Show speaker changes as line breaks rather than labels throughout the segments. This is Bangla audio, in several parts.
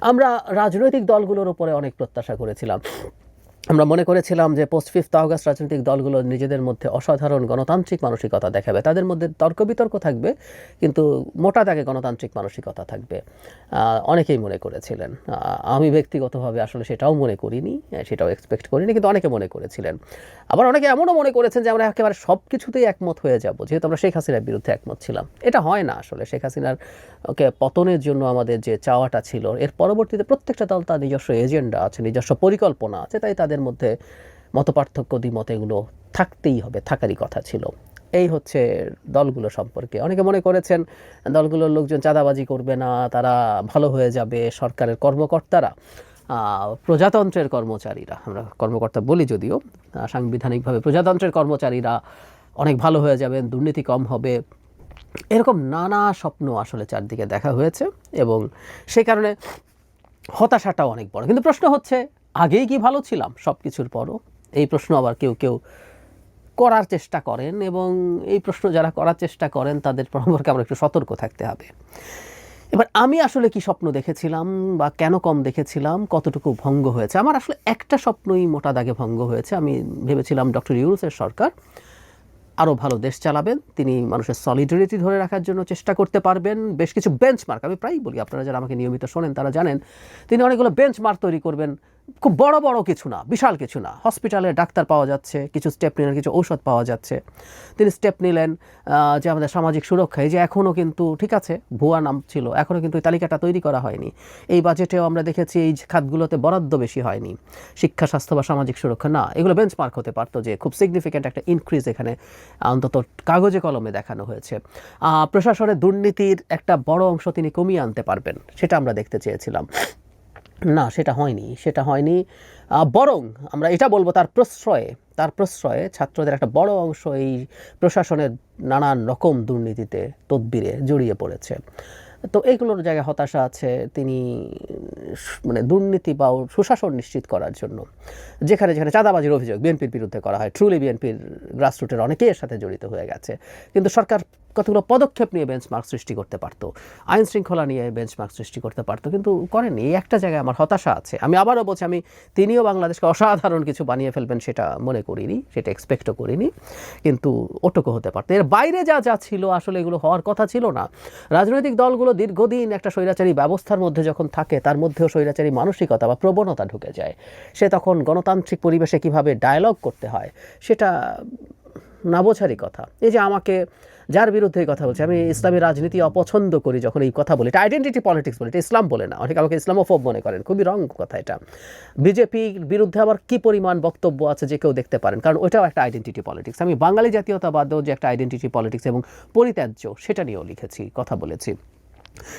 আমরা রাজনৈতিক দলগুলোর উপরে অনেক প্রত্যাশা করেছিলাম। আমরা মনে করেছিলাম যে পোস্ট ফিফথ আগস্ট রাজনৈতিক দলগুলো নিজেদের মধ্যে অসাধারণ গণতান্ত্রিক মানসিকতা দেখাবে। তাদের মধ্যে তর্ক বিতর্ক থাকবে, কিন্তু মোটা দাগে গণতান্ত্রিক মানসিকতা থাকবে। অনেকেই মনে করেছিলেন। আমি ব্যক্তিগতভাবে আসলে সেটাও মনে করিনি সেটাও এক্সপেক্ট করিনি, কিন্তু অনেকে মনে করেছিলেন। আবার অনেকে এমনও মনে করেছেন যে আমরা একেবারে সব কিছুতেই একমত হয়ে যাব, যেহেতু আমরা শেখ হাসিনার বিরুদ্ধে একমত ছিলাম। এটা হয় না আসলে। শেখ হাসিনার, ওকে, পতনের জন্য আমাদের যে চাওয়াটা ছিল, এর পরবর্তীতে প্রত্যেকটা দল তার নিজস্ব এজেন্ডা আছে, নিজস্ব পরিকল্পনা আছে, তাই তাদের মধ্যে মতপার্থক্য, দ্বিমত এগুলো থাকতেই হবে, থাকারই কথা ছিল। এই হচ্ছে দলগুলো সম্পর্কে। অনেকে মনে করেছেন দলগুলোর লোকজন চাঁদাবাজি করবে না, তারা ভালো হয়ে যাবে সরকারের কর্মকর্তারা। প্রজাতন্ত্রের কর্মচারীরা, আমরা কর্মকর্তা বলি যদিও সাংবিধানিকভাবে প্রজাতন্ত্রের কর্মচারীরা অনেক ভালো হয়ে যাবেন, দুর্নীতি কম হবে। এরকম নানা স্বপ্ন আসলে চারদিকে দেখা হয়েছে এবং সেই কারণে হতাশাটাও অনেক বড়। কিন্তু প্রশ্ন হচ্ছে আগেই কি ভালো ছিলাম? সব কিছুর পরও। এই প্রশ্ন আবার কেউ কেউ করার চেষ্টা করেন এবং এই প্রশ্ন যারা করার চেষ্টা করেন, তাদের সম্পর্কে আমরা একটু সতর্ক থাকতে হবে। এবার আমি আসলে কি স্বপ্ন দেখেছিলাম বা কেন কম দেখেছিলাম, কতটুকু ভঙ্গ হয়েছে? আমার আসলে একটা স্বপ্নই মোটা দাগে ভঙ্গ হয়েছে। আমি ভেবেছিলাম ডক্টর ইউনুসের সরকার আরও ভালো দেশ চালাবেন, তিনি মানুষের সলিডারিটি ধরে রাখার জন্য চেষ্টা করতে পারবেন। বেশ কিছু বেঞ্চমার্ক আমি প্রায়ই বলি, আপনারা যারা আমাকে নিয়মিত শোনেন, তারা জানেন, তিনি অনেকগুলো বেঞ্চমার্ক তৈরি করবেন। খুব বড় বড় কিছু না, বিশাল কিছু না। হসপিটালে ডাক্তার পাওয়া যাচ্ছে, কিছু স্টেপ নিলেন, কিছু ঔষধ পাওয়া যাচ্ছে। তিনি স্টেপ নিলেন যে আমাদের সামাজিক সুরক্ষা, এই যে এখনও কিন্তু, ঠিক আছে, ভুয়া নাম ছিল, এখনও কিন্তু তালিকাটা তৈরি করা হয়নি। এই বাজেটেও আমরা দেখেছি এই খাতগুলোতে বরাদ্দ বেশি হয়নি। শিক্ষা, স্বাস্থ্য বা সামাজিক সুরক্ষা, না, এগুলো বেঞ্চমার্ক হতে পারতো যে খুব সিগনিফিক্যান্ট একটা ইনক্রিজ এখানে, অন্তত কাগজে কলমে দেখানো হয়েছে। প্রশাসনের দুর্নীতির একটা বড় অংশ তিনি কমিয়ে আনতে পারবেন, সেটা আমরা দেখতে চেয়েছিলাম। না, সেটা হয়নি সেটা হয়নি। বরং আমরা এটা বলব তার প্রশ্রয়ে তার প্রশ্রয়ে ছাত্রদের একটা বড় অংশ এই প্রশাসনের নানান রকম দুর্নীতিতে তদবিরে জড়িয়ে পড়েছে। তো এইগুলোর জায়গায় হতাশা আছে তিনি মানে দুর্নীতি বা সুশাসন নিশ্চিত করার জন্য। যেখানে যেখানে চাঁদাবাজির অভিযোগ বিএনপির বিরুদ্ধে করা হয়। ট্রুলি বিএনপির গ্রাসরুটের অনেকেই এর সাথে জড়িত হয়ে গেছে। কিন্তু সরকার কতগুলো পদক্ষেপ নিয়ে বেঞ্চমার্ক সৃষ্টি করতে পারতো। আইন শৃঙ্খলা নিয়ে বেঞ্চমার্ক সৃষ্টি করতে পারতো, কিন্তু করেনি এই একটা জায়গায় আমার হতাশা আছে। আমি আবারও বলছি, আমি তিনিও বাংলাদেশকে অসাধারণ কিছু বানিয়ে ফেলবেন সেটা মনে করিনি, সেটা এক্সপেক্টও করিনি, কিন্তু ওটুকু হতে পারতো। এর বাইরে যা যা ছিল, আসলে এগুলো হওয়ার কথা ছিল না। রাজনৈতিক দলগুলো দীর্ঘদিন একটা স্বৈরাচারী ব্যবস্থার মধ্যে যখন থাকে, তার মধ্যেও স্বৈরাচারী মানসিকতা বা প্রবণতা ঢুকে যায়। সে তখন গণতান্ত্রিক পরিবেশে কীভাবে ডায়ালগ করতে হয়, সেটা না বোঝারই কথা। এই যে আমাকে, যার বিরুদ্ধে কথা বলছে, আমি ইসলামী রাজনীতি অপছন্দ করি যখন এই কথা বলি। এটা আইডেন্টিটি পলিটিক্স বলে, এটা ইসলাম বলে না। অনেকে আমাকে ইসলামোফোব মনে করেন, খুবই রং কথা এটা। বিজেপির বিরুদ্ধে আমার কি পরিমাণ বক্তব্য আছে যে কেউ দেখতে পারেন? কারণ ওইটাও একটা আইডেন্টিটি পলিটিক্স আমি বাঙালি জাতীয়তাবাদও যে একটা আইডেন্টিটি পলিটিক্স এবং পরিত্যাজ্য, সেটা নিয়েও লিখেছি, কথা বলেছি।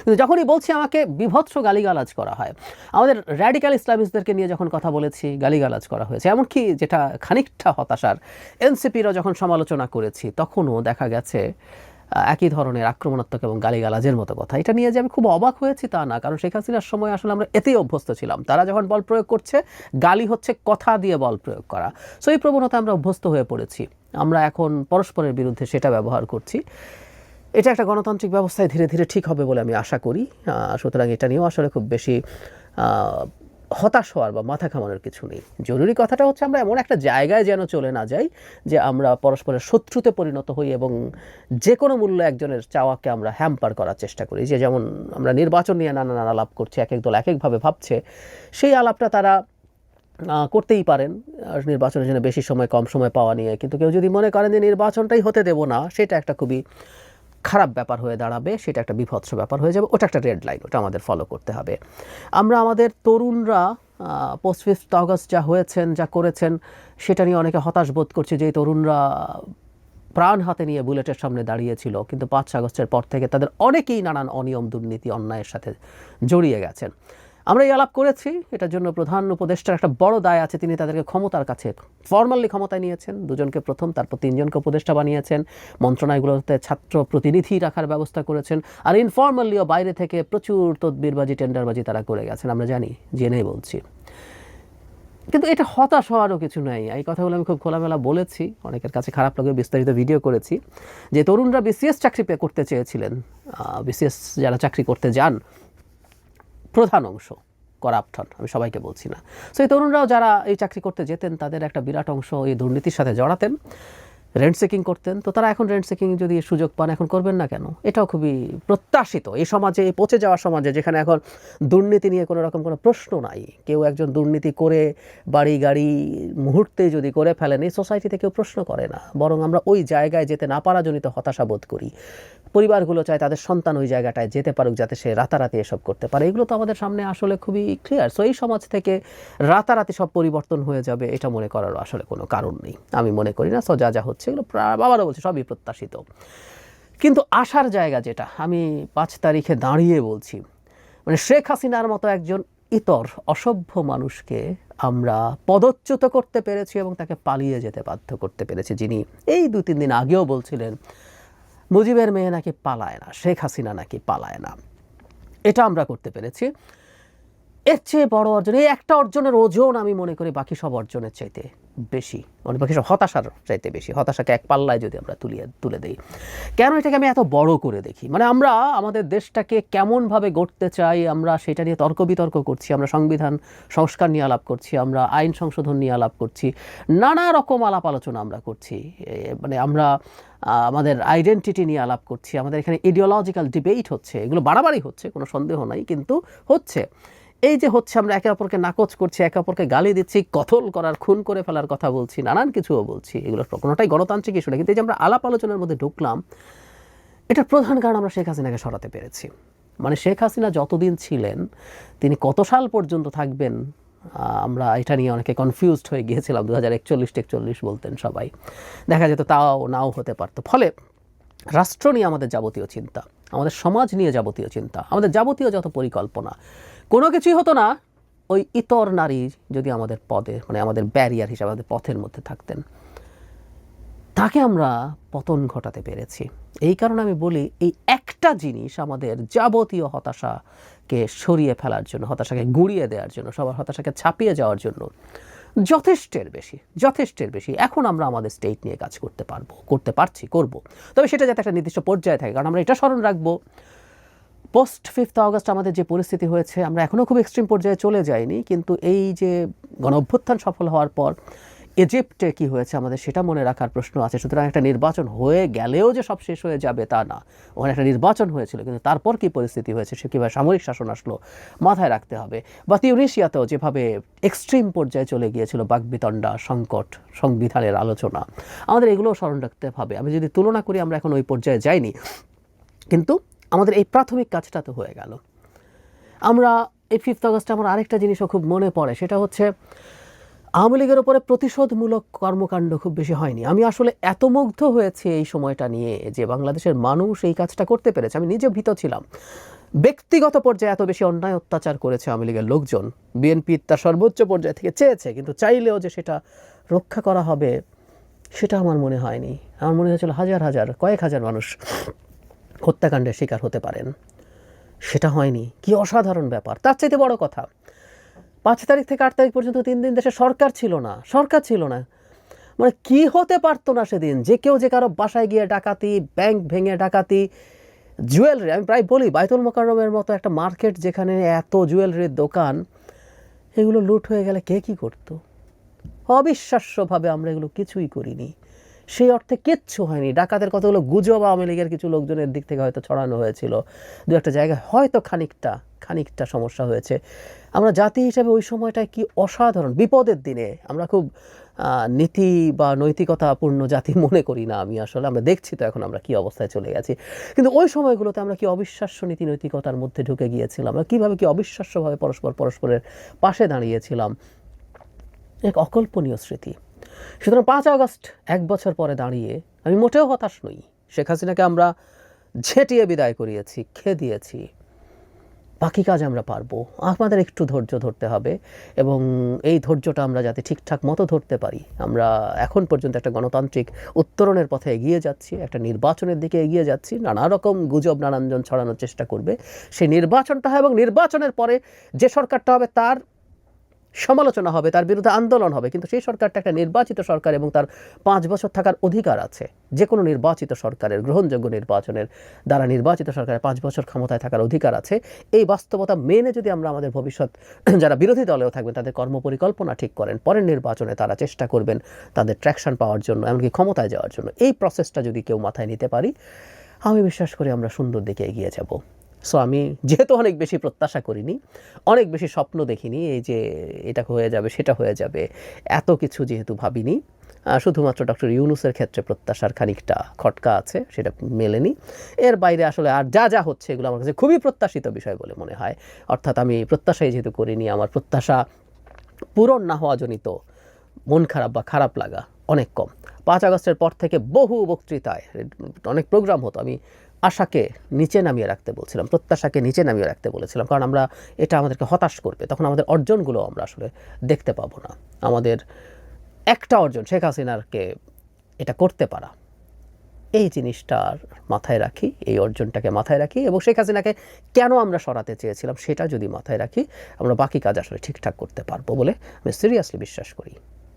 কিন্তু যখনই বলছি আমাকে বিভৎস গালিগালাজ করা হয়, আমাদের র্যাডিক্যাল ইসলামিস্টদেরকে নিয়ে যখন কথা বলেছি, গালিগালাজ করা হয়েছে, এমনকি যেটা খানিকটা হতাশার এনসিপিরও যখন সমালোচনা করেছি, তখনও দেখা গেছে একই ধরনের আক্রমণাত্মক এবং গালিগালাজের মতো কথা। এটা নিয়ে যে আমি খুব অবাক হয়েছি তা না, কারণ শেখ হাসিনার সময় আসলে আমরা এতেই অভ্যস্ত ছিলাম। তারা যখন বল প্রয়োগ করছে, গালি হচ্ছে কথা দিয়ে বল প্রয়োগ করা। সো এই প্রবণতা আমরা অভ্যস্ত হয়ে পড়েছি। আমরা এখন পরস্পরের বিরুদ্ধে সেটা ব্যবহার করছি। এটা একটা গণতান্ত্রিক ব্যবস্থায় ধীরে ধীরে ঠিক হবে বলে আমি আশা করি। সুতরাং এটা নিয়েও আসলে খুব বেশি হতাশ হওয়ার বা মাথা ঘামানোর কিছু নেই। জরুরি কথাটা হচ্ছে আমরা এমন একটা জায়গায় যেন চলে না যাই, যে আমরা পরস্পরের শত্রুতে পরিণত হই এবং যে কোনো মূল্য একজনের চাওয়াকে আমরা হ্যাম্পার করার চেষ্টা করি। যে যেমন আমরা নির্বাচন নিয়ে নানা নানা আলাপ করছি, এক এক দল এক একভাবে ভাবছে, সেই আলাপটা তারা করতেই পারেন। নির্বাচনের জন্য বেশি সময়, কম সময় পাওয়া নিয়ে। কিন্তু কেউ যদি মনে করেন যে নির্বাচনটাই হতে দেব না, সেটা একটা খুবই খারাপ ব্যাপার হয়ে দাঁড়াবে, সেটা একটা বিভৎস ব্যাপার হয়ে যাবে, ওটা একটা রেড লাইন ওটা আমাদের ফলো করতে হবে। আমরা আমাদের তরুণরা পোস্ট ফিফথ অগস্ট যা হয়েছেন, যা করেছেন, সেটা নিয়ে অনেকে হতাশ বোধ করছে যে তরুণরা প্রাণ হাতে নিয়ে বুলেটের সামনে দাঁড়িয়েছিল, কিন্তু পাঁচ আগস্টের পর থেকে তাদের অনেকেই নানান অনিয়ম, দুর্নীতি, অন্যায়ের সাথে জড়িয়ে গেছেন। আমরা এই আলাপ করেছি, এটার জন্য প্রধান উপদেষ্টার একটা বড় দায় আছে, তিনি তাদেরকে ক্ষমতার কাছে ফর্মালি ক্ষমতায় নিয়েছেন, দুজনকে প্রথম, তারপর তিনজনকে উপদেষ্টা বানিয়েছেন, মন্ত্রণালয়গুলোতে ছাত্র প্রতিনিধি রাখার ব্যবস্থা করেছেন, আর ইনফর্মালিও বাইরে থেকে প্রচুর তদবিরবাজি টেন্ডারবাজি তারা করে গেছেন, আমরা জানি, জেনেই বলছি। কিন্তু এটা হতাশ হওয়ারও কিছু নাই, এই কথাগুলো আমি খুব খোলামেলা বলেছি, অনেকের কাছে খারাপ লাগে বিস্তারিত ভিডিও করেছি, যে তরুণরা বিসিএস চাকরি পেয়ে করতে চেয়েছিলেন বিসিএস যারা চাকরি করতে যান প্রধান অংশ করাপশন আমি সবাইকে বলছি না। সো এই তরুণরাও যারা এই চাকরি করতে যেতেন, তাদের একটা বিরাট অংশ এই দুর্নীতির সাথে জড়াতেন। রেন্ট সেকিং করতেন। তো তারা এখন রেন্ট সেকিং যদি সুযোগ পান, এখন করবেন না কেন? এটাও খুবই প্রত্যাশিত। এই সমাজে এই পচে যাওয়া সমাজে, যেখানে এখন দুর্নীতি নিয়ে কোনো রকম কোনো প্রশ্ন নাই। কেউ একজন দুর্নীতি করে বাড়ি, গাড়ি, মুহূর্তে যদি করে ফেলেন, এই সোসাইটিতে কেউ প্রশ্ন করে না। বরং আমরা ওই জায়গায় যেতে না পারাজনিত হতাশা বোধ করি। পরিবারগুলো চায় তাদের সন্তান ওই জায়গাটায় যেতে পারুক, যাতে সে রাতারাতি এসব করতে পারে। এগুলো তো আমাদের সামনে আসলে খুবই ক্লিয়ার সো এই সমাজ থেকে রাতারাতি সব পরিবর্তন হয়ে যাবে, এটা মনে করারও আসলে কোনো কারণ নেই। আমি মনে করি না। সো যা যা হচ্ছে, এগুলো বাবারও বলছে, সবই প্রত্যাশিত। কিন্তু আসার জায়গা যেটা, আমি পাঁচ তারিখে দাঁড়িয়ে বলছি মানে শেখ হাসিনার মতো একজন ইতর অসভ্য মানুষকে আমরা পদচ্যুত করতে পেরেছি এবং তাকে পালিয়ে যেতে বাধ্য করতে পেরেছি। যিনি এই দু তিন দিন আগেও বলছিলেন, মুজিবের মেয়ে নাকি পালায় না, শেখ হাসিনা নাকি পালায় না। এটা আমরা করতে পেরেছি। এর চেয়ে বড় অর্জন, এই একটা অর্জনের ওজন আমি মনে করি বাকি সব অর্জনের চাইতে বেশি। মানে বাকি সব হতাশার চাইতে বেশি। হতাশাকে এক পাল্লায় যদি আমরা তুলিয়ে, তুলে দিই। কেন এটাকে আমি এত বড় করে দেখি? মানে আমরা, আমাদের দেশটাকে কেমনভাবে গড়তে চাই, আমরা সেটা নিয়ে তর্ক বিতর্ক করছি, আমরা সংবিধান, সংস্কার নিয়ে আলাপ করছি, আমরা আইন সংশোধন নিয়ে আলাপ করছি, নানা রকম আলাপ আলোচনা আমরা করছি মানে আমরা আমাদের আইডেন্টিটি নিয়ে আলাপ করছি, আমাদের এখানে ইডিওলজিক্যাল ডিবেট হচ্ছে, এগুলো বাড়াবাড়ি হচ্ছে, কোনো সন্দেহ নাই, কিন্তু হচ্ছে। এই যে হচ্ছে আমরা একে অপরকে নাকচ করছি, একে অপরকে গালি দিচ্ছি, কথল করার, খুন করে ফেলার কথা বলছি, নানান কিছুও বলছি। এগুলো কোনোটাই গণতান্ত্রিক ইস্যু না কিন্তু এই যে আমরা আলাপ আলোচনার মধ্যে ঢুকলাম, এটার প্রধান কারণ আমরা শেখ হাসিনাকে সরাতে পেরেছি। মানে শেখ হাসিনা যতদিন ছিলেন, তিনি কত সাল পর্যন্ত থাকবেন আমরা এটা নিয়ে অনেকে কনফিউজড হয়ে গিয়েছিলাম দু হাজার একচল্লিশ টেকচল্লিশ বলতেন সবাই। দেখা যেত তাও নাও হতে পারতো। ফলে রাষ্ট্র নিয়ে আমাদের যাবতীয় চিন্তা, আমাদের সমাজ নিয়ে যাবতীয় চিন্তা, আমাদের যাবতীয় যত পরিকল্পনা, কোনো কিছুই হতো না ওই ইতর নারী যদি আমাদের পদে মানে আমাদের ব্যারিয়ার হিসাবে আমাদের পথের মধ্যে থাকতেন। তাকে আমরা পতন ঘটাতে পেরেছি। এই কারণে আমি বলি, এই একটা জিনিস আমাদের যাবতীয় হতাশাকে সরিয়ে ফেলার জন্য, হতাশাকে গুঁড়িয়ে দেওয়ার জন্য, সবার হতাশাকে ছাপিয়ে যাওয়ার জন্য যথেষ্টের বেশি যথেষ্টের বেশি। এখন আমরা আমাদের স্টেট নিয়ে কাজ করতে পারব, করতে পারছি, করব। তবে সেটা যাতে একটা নির্দিষ্ট পর্যায়ে থাকে, কারণ আমরা এটা স্মরণ রাখব। পোস্ট ফিফথ আগস্ট আমাদের যে পরিস্থিতি হয়েছে, আমরা এখনও খুব এক্সট্রিম পর্যায়ে চলে যাইনি, কিন্তু এই যে গণ অভ্যুত্থান সফল হওয়ার পর ইজিপ্টে কি হয়েছে আমাদের সেটা মনে রাখার প্রশ্ন আছে। সুতরাং একটা নির্বাচন হয়ে গেলেও যে সব শেষ হয়ে যাবে তা না। ওখানে একটা নির্বাচন হয়েছিল, কিন্তু তারপর কি পরিস্থিতি হয়েছে সে কীভাবে সামরিক শাসন আসলো মাথায় রাখতে হবে। বা তিউনিশিয়াতেও যেভাবে এক্সট্রিম পর্যায়ে চলে গিয়েছিল বাগবিতণ্ডা, সংকট, সংবিধানের আলোচনা, আমাদের এগুলোও স্মরণ রাখতে হবে। আমি যদি তুলনা করি, আমরা এখন ওই পর্যায়ে যাইনি। কিন্তু আমাদের এই প্রাথমিক কাজটা তো হয়ে গেল। আমরা এই ফিফথ আগস্টে আমার আরেকটা জিনিসও খুব মনে পড়ে, সেটা হচ্ছে আওয়ামী লীগের উপরে প্রতিশোধমূলক কর্মকাণ্ড খুব বেশি হয়নি। আমি আসলে এত মুগ্ধ হয়েছি এই সময়টা নিয়ে যে বাংলাদেশের মানুষ এই কাজটা করতে পেরেছে। আমি নিজে ভীত ছিলাম। ব্যক্তিগত পর্যায়ে এত বেশি অন্যায় অত্যাচার করেছে আওয়ামী লীগের লোকজন। বিএনপি তার সর্বোচ্চ পর্যায় থেকে চেয়েছে, কিন্তু চাইলেও যে সেটা রক্ষা করা হবে, সেটা আমার মনে হয়নি। আমার মনে হয়েছিল হাজার হাজার, কয়েক হাজার মানুষ হত্যাকাণ্ডের শিকার হতে পারেন। সেটা হয়নি। কি অসাধারণ ব্যাপার। তার চাইতে বড় কথা পাঁচ তারিখ থেকে আট তারিখ পর্যন্ত তিন দিন দেশে সরকার ছিল না, সরকার ছিল না। মানে কি হতে পারতো না সেদিন? যে কেউ যে কারও বাসায় গিয়ে ডাকাতি ব্যাংক ভেঙে ডাকাতি জুয়েলারি আমি প্রায় বলি বাইতুল মোকাররমের মতো একটা মার্কেট যেখানে এত জুয়েলারির দোকান, এগুলো লুট হয়ে গেলে কে কি করতো? অবিশ্বাস্যভাবে আমরা এগুলো কিছুই করিনি। সেই অর্থে কিচ্ছু হয়নি। ডাকাতের কতগুলো গুজব আওয়ামী লীগের কিছু লোকজনের দিক থেকে হয়তো ছড়ানো হয়েছিল। দু একটা জায়গায় হয়তো খানিকটা খানিকটা সমস্যা হয়েছে। আমরা জাতি হিসেবে ওই সময়টায় কি অসাধারণ, বিপদের দিনে আমরা খুব নীতি বা নৈতিকতাপূর্ণ জাতি মনে করি না আমি আসলে। আমরা দেখছি তো এখন আমরা কি অবস্থায় চলে গেছি। কিন্তু ওই সময়গুলোতে আমরা কি অবিশ্বাস্য নীতি নৈতিকতার মধ্যে ঢুকে গিয়েছিলাম? আমরা কীভাবে কি অবিশ্বাস্যভাবে পরস্পর, পরস্পরের পাশে দাঁড়িয়েছিলাম? এক অকল্পনীয় স্মৃতি। সুতরাং পাঁচ আগস্ট, এক বছর পরে দাঁড়িয়ে আমি মোটেও হতাশ নই। শেখ হাসিনাকে আমরা ঝেঁটিয়ে বিদায় করিয়েছি, খেয়ে দিয়েছি। বাকি কাজ আমরা পারব। আমাদের একটু ধৈর্য ধরতে হবে এবং এই ধৈর্যটা আমরা যাতে ঠিকঠাক মতো ধরতে পারি। আমরা এখন পর্যন্ত একটা গণতান্ত্রিক উত্তরণের পথে এগিয়ে যাচ্ছি, একটা নির্বাচনের দিকে এগিয়ে যাচ্ছি। নানা রকম গুজব নানানজন ছড়ানোর চেষ্টা করবে। সেই নির্বাচনটা হয় এবং নির্বাচনের পরে যে সরকারটা হবে তার সমালোচনা হবে, তার বিরুদ্ধে আন্দোলন হবে, কিন্তু সেই সরকারটা একটা নির্বাচিত সরকার এবং তার পাঁচ বছর থাকার অধিকার আছে। যে কোনো নির্বাচিত সরকারের, গ্রহণযোগ্য নির্বাচনের দ্বারা নির্বাচিত সরকারের পাঁচ বছর ক্ষমতায় থাকার অধিকার আছে। এই বাস্তবতা মেনে যদি আমরা আমাদের ভবিষ্যৎ যারা বিরোধী দলেও থাকবেন, তাদের কর্মপরিকল্পনা ঠিক করেন, পরের নির্বাচনে তারা চেষ্টা করবেন তাদের ট্র্যাকশন পাওয়ার জন্য, এমনকি ক্ষমতায় যাওয়ার জন্য। এই প্রসেসটা যদি কেউ মাথায় নিতে পারি, আমি বিশ্বাস করি আমরা সুন্দর দিকে এগিয়ে যাব। সো আমি যেহেতু অনেক বেশি প্রত্যাশা করিনি, অনেক বেশি স্বপ্ন দেখিনি এই যে এটা হয়ে যাবে, সেটা হয়ে যাবে, এত কিছু যেহেতু ভাবিনি। শুধুমাত্র ডক্টর ইউনুসের ক্ষেত্রে প্রত্যাশার খানিকটা খটকা আছে, সেটা মেলেনি। এর বাইরে আসলে আর যা যা হচ্ছে এগুলো আমার কাছে খুবই প্রত্যাশিত বিষয় বলে মনে হয়। অর্থাৎ আমি প্রত্যাশাই যেহেতু করিনি, আমার প্রত্যাশা পূরণ না হওয়া জনিত মন খারাপ বা খারাপ লাগা অনেক কম। পাঁচ আগস্টের পর থেকে বহু বক্তৃতায়, অনেক প্রোগ্রাম হতো। আমি আশাকে নিচে নামিয়ে রাখতে বলছিলাম, প্রত্যাশাকে নিচে নামিয়ে রাখতে বলেছিলাম, কারণ আমরা এটা আমাদেরকে হতাশ করবে, তখন আমাদের অর্জনগুলো আমরা আসলে দেখতে পাবো না। আমাদের একটা অর্জন, শেখ হাসিনারকে এটা করতে পারা। এই জিনিসটার মাথায় রাখি, এই অর্জনটাকে মাথায় রাখি এবং শেখ হাসিনাকে কেন আমরা সরাতে চেয়েছিলাম সেটা যদি মাথায় রাখি, আমরা বাকি কাজ আসলে ঠিকঠাক করতে পারব বলে আমি সিরিয়াসলি বিশ্বাস করি।